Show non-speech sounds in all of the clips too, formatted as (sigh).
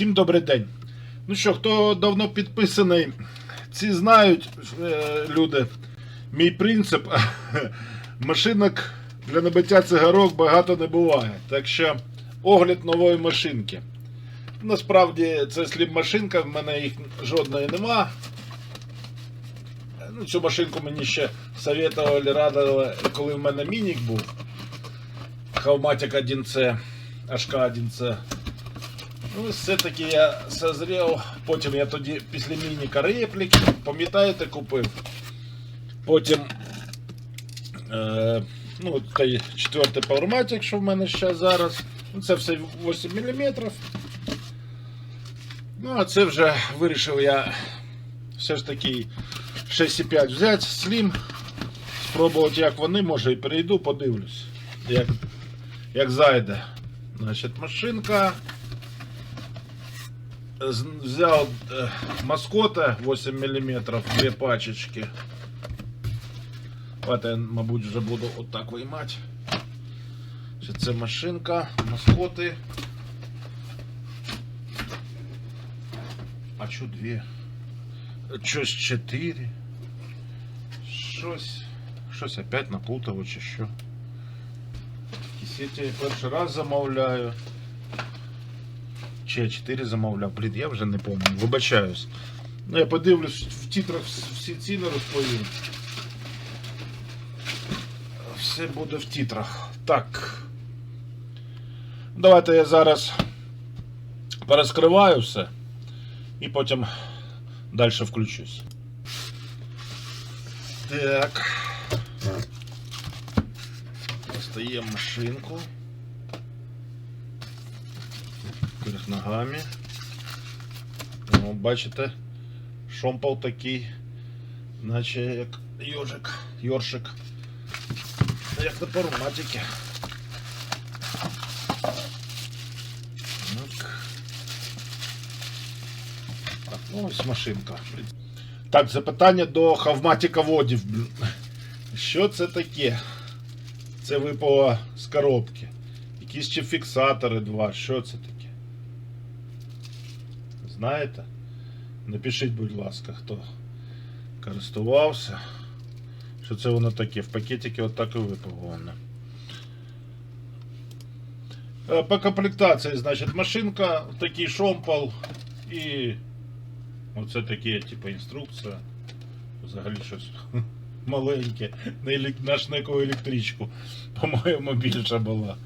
Всім добрий день. Ну що, хто давно підписаний, ці знають е, люди. Мій принцип (laughs) машинок для набиття цигарок багато не буває. Так що огляд нової машинки. Насправді це сліп-машинка, в мене їх жодної нема. Ну, цю машинку мені ще советували, радили, коли в мене мінік був. Хавматик 1C, HK 1C. Ну, все-таки я созрів. Потім я тоді після мініка репліки, пам'ятаєте, купив. Потім е, ну, той четвертий Powermatic, що в мене ще зараз. Ну, це все 8 мм. Ну, а це вже вирішив я все ж таки 6,5 взяти, Slim, спробувати, як вони, може і перейду, подивлюсь, як, як зайде. Значить, машинка. Взяв е, маскота 8 мм, дві пачечки. От я, мабуть, вже буду отак виймати. Чи Це машинка, маскоти. А що дві? Щось чотири. Щось. Щось опять наплутав чи що. Кисеті я перший раз замовляю. Чи я 4 замовляв? Блін, я вже не пам'ятаю. Вибачаюсь. Ну, я подивлюсь в титрах всі ціни розповім. Все буде в титрах. Так. Давайте я зараз перескриваю все і потім далі включусь. Так. Достаємо машинку. Вверх ногами. О, бачите, шомпол такий, наче як йожик, йоршик. Як на паруматіки. Так. Так, ну ось машинка. Так, запитання до хавматіка водів. Що це таке? Це випало з коробки. Якісь ще фіксатори два. Що це таке? Знаєте? Напишіть, будь ласка, хто користувався. Що це воно таке? В пакетике отак і випало воно. Е, По комплектації, значить, машинка, такий шомпол і оце таке, типу, інструкція. Взагалі щось (laughs) маленьке. На, елек- на шнекову електричку, (laughs) по-моєму, більша була.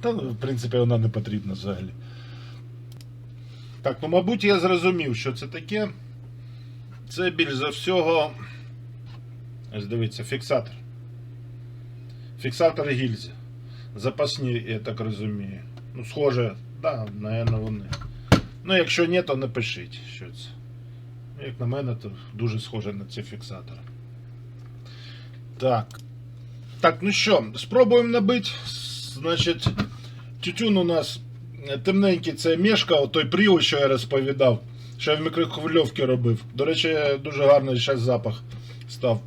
Та, ну, в принципі, вона не потрібна взагалі. Так, ну, мабуть, я зрозумів, що це таке. Це більш за всього. Ось дивіться, фіксатор. Фіксатор гільзи. Запасні, я так розумію. Ну, схоже, да, наверное, вони. Ну, якщо ні, то напишіть, що це. Ну, Як на мене, то дуже схоже на ці фіксатори. Так. Так, ну що, спробуємо набити. Значить, тютюн у нас темненький це мешка, той пріо, що я розповідав, що я в мікрохвильовці робив. До речі, дуже гарний зараз запах став.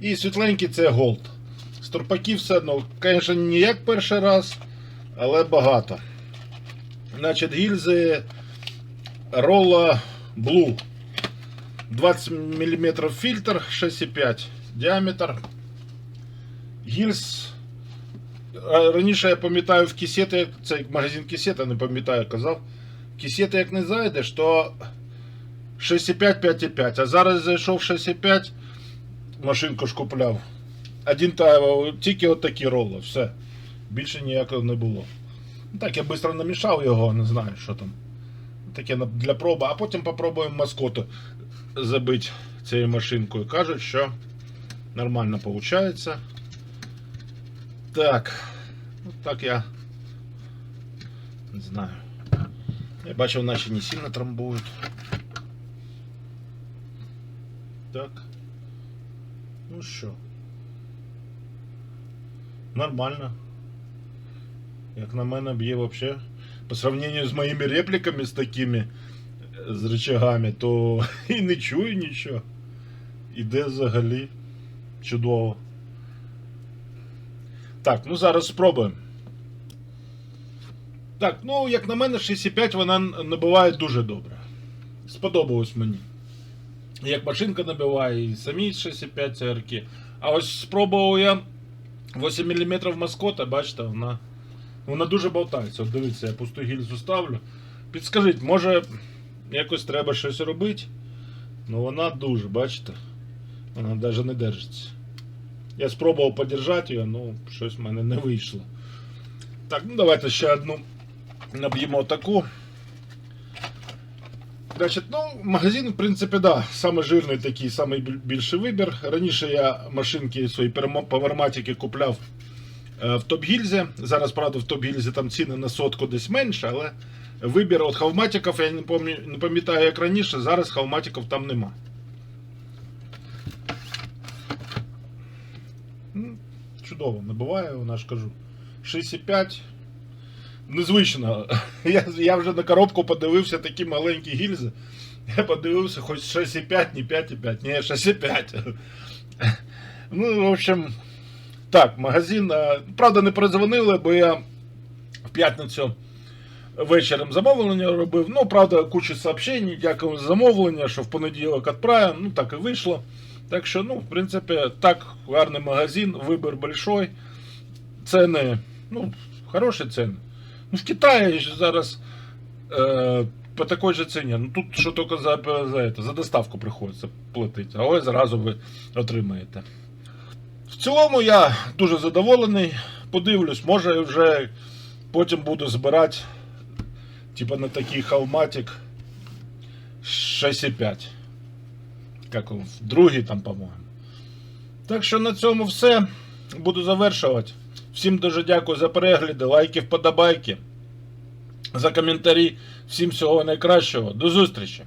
І світленький це голд. Стурпаків все одно, звісно, не як перший раз, але багато. Значить, гільзи Rolla Blue. 20 мм фільтр 6,5 діаметр. Гільз. Раніше я пам'ятаю в кисети, це магазин кисета, не пам'ятаю, казав. Кисети як не зайдеш, то 6,5, 5,5. А зараз зайшов 6,5, машинку ж купляв. Один та тільки от такі роли, все. Більше ніякого не було. Ну, Так, я швидко намішав його, не знаю, що там. Таке для проби, а потім попробуємо маскоту забити цією машинкою. Кажуть, що нормально виходить. Так. Ну, так я не знаю. Я бачив, наші не сильно трамбують. Так. Ну що? Нормально. Як на мене б'є вообще. По сравнению з моїми репліками з такими е, з рычагами, то (laughs) і не чую нічого. Іде взагалі чудово. Так, ну зараз спробуємо. Так, ну як на мене, 6,5 вона набиває дуже добре. Сподобалось мені. Як машинка набиває, і самі 6,5 церкви. А ось спробував я 8 мм маскота, бачите, вона, вона дуже болтається. От дивіться, я пусту гільзу ставлю. Підскажіть, може якось треба щось робити? Ну вона дуже, бачите? Вона навіть не держиться. Я спробував подержати її, ну щось в мене не вийшло. Так, ну давайте ще одну наб'ємо таку. Значить, ну, магазин, в принципі, да, саме жирний такий, самий більший вибір. Раніше я машинки свої паверматики купляв е, в Топ-Гільзі. Зараз, правда, в Топ-Гільзі там ціни на сотку десь менше, але вибір від хавматиків, я не пам'ятаю, як раніше, зараз хавматиків там нема. Ну, Чудово, набуває, вона ж кажу. 6,5. Незвично. (laughs) Я, я вже на коробку подивився такі маленькі гільзи. Я подивився, хоч 6,5, не 5,5. Ні, 6,5. (laughs) Ну, в общем, так, магазин. Правда, не передзвонили, бо я в п'ятницю вечором замовлення робив. Ну, правда, куча сообщень, дякую за замовлення, що в понеділок відправимо. Ну, так і вийшло. Так що, ну, в принципі, так, гарний магазин, вибір большой. Ціни, ну, хороші ціни. Ну, в Китаї зараз е, по такій же ціні. Ну тут що тільки за, за, это, за доставку приходиться платити, а ось зразу ви отримаєте. В цілому я дуже задоволений. Подивлюсь, може вже потім буду збирати типа на такий халматик 6,5. Як в другій там, по-моєму. Так що на цьому все. Буду завершувати. Всім дуже дякую за перегляди, лайки, вподобайки, за коментарі. Всім всього найкращого. До зустрічі!